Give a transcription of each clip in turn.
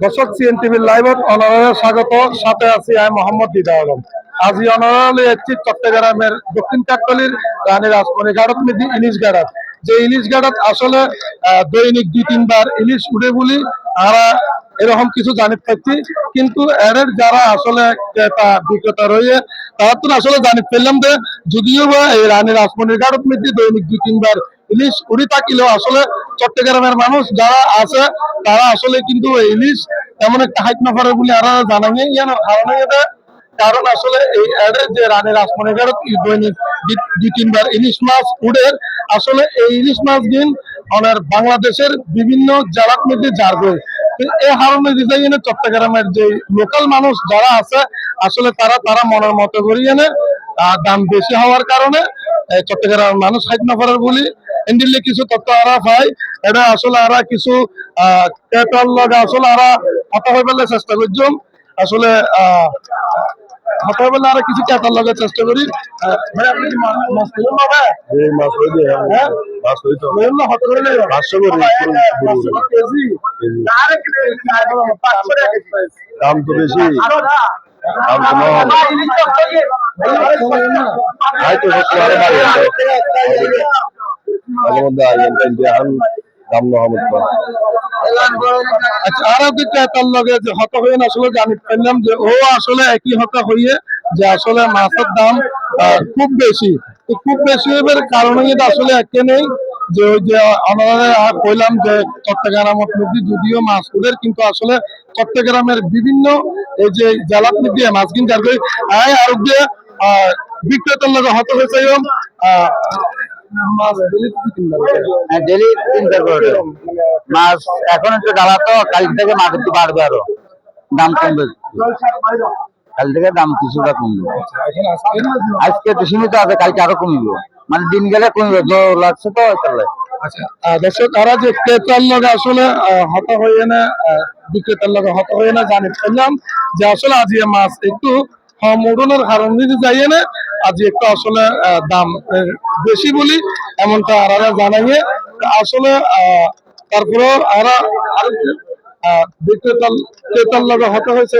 দর্শক সিএন টিভির লাইভত অনারে স্বাগত। সাথে আছি আমি মোহাম্মদ দিদা আলম। আজি অনারে এসেছি চট্টগ্রামের দক্ষিণ কাকতলির রানী রাসমণি গাড়ত মেদি ইলিশ গাড়াত যে ইলিশ গাড়াত আসলে দৈনিক দুই তিনবার ইলিশ উড়ে বলি আমরা এরকম কিছু জানি পাচ্ছি কিন্তু এর যারা আসলে ক্রেতা, বিক্রেতা রয়ে, তারা তো আসলে জানি পেলাম যে যদিও বা এই রানী রাসমণির গাড়ত মেদি দৈনিক দুই তিনবার ইলিশ উড়ি থাকিলেও আসলে চট্টগ্রামের মানুষ যারা আছে, তারা আসলে কিন্তু ইলিশ তেমন একটা হাইট না বলে আর ইয়ান ধারণা এটা। কারণ আসলে এই যে রানের আসমানের দৈনিক দুই- তিনবার ইলিশ মাছ উড়ের আসলে এই ইলিশ মাছ দিন আমাদের বাংলাদেশের বিভিন্ন জেলার মধ্যে যাবে এই কারণে ডিজাইনে চট্টগ্রামের যে লোকাল মানুষ যারা আছে, আসলে তারা তারা মনের মতো করিয়ে দাম বেশি হওয়ার কারণে চট্টগ্রামের মানুষ হাইট না বলি এন্ডিলে কিছু তথ্য আরা পাই এটা আসলে আরা কিছু ক্রেতার লগে আসলে আরা হতা পেলে চেষ্টা করছুম আসলে হতা আরা কিছু ক্রেতার লগে চেষ্টা করি। ভাই আপনি কি মাছ খেলেন না ভাই? এই মাছ হ্যাঁ? মাছ না, হতা কেজি? দাম তো বেশি। দাম তো ভাই? হয়তো সত্যি আরও আচ্ছা মাছের দাম খুব বেশি। খুব বেশি কারণে আসলে একে নেই যে ওই যে আমরা কইলাম যে চট্টগ্রামের মধ্যে যদিও মাছ উঠের কিন্তু আসলে চট্টগ্রামের বিভিন্ন এই যে জেলার মধ্যে মাছ কিনতে আর আয় বিক্রেতার লগে হত হয়েছে আহ মাছ দিলে কিনতে ডেলি চিন্তা করে মাছ এখন একটু ডালা তো কাল থেকে মাছ একটু বাড়বে আরও। দাম কমবে। কাল থেকে দাম কিছুটা কমবে। আজকে তো সীমিত আছে কালকে আরও কমিব। মানে দিন গেলে কমবে তো লাগছে তো তাহলে। আচ্ছা আহ, তারা যে ক্রেতার লগে আসলে হত হয়ে না বিক্রেতার লগে হত হয়ে না জানি পেলাম যে আসলে আজকে মাছ একটু মরণের হার যদি যাইয়ে না। আজ একটা আসলে দাম বেশি বলি এমনটা আর জানাইয়ে তা আসলে তারপরে আর আর বিক্রেতার ক্রেতার লগে হতে হয়েছে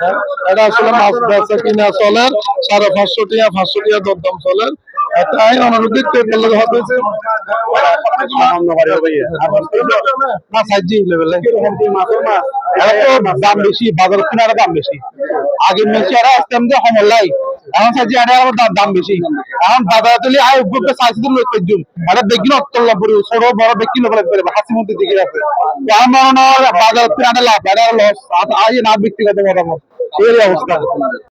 হ্যাঁ, এটা আসলে মাছ বেচা কিনা চলেন সাড়ে পাঁচশো টিয়া পাঁচশো টিয়া দরদাম চলের। তাই অনুরোধ ক্রেতার লগে না সাইজি লেভেলে এখন তো দাম বেশি বাজার কিনার দাম বেশি। আগে মেসি আর আসতাম যে সমলাই এখন সাইজি আর আবার দাম দাম বেশি। এখন বাজার তুলি আয় উপরে সাইজি দিন লই পেজুম মানে দেখি না অত্তল লাভ ছোট বড় হাসি মধ্যে দিকে আছে আমার মনে হয় বাজার কিনার লাভ আর লস আজ না ব্যক্তিগত মতামত এই অবস্থা।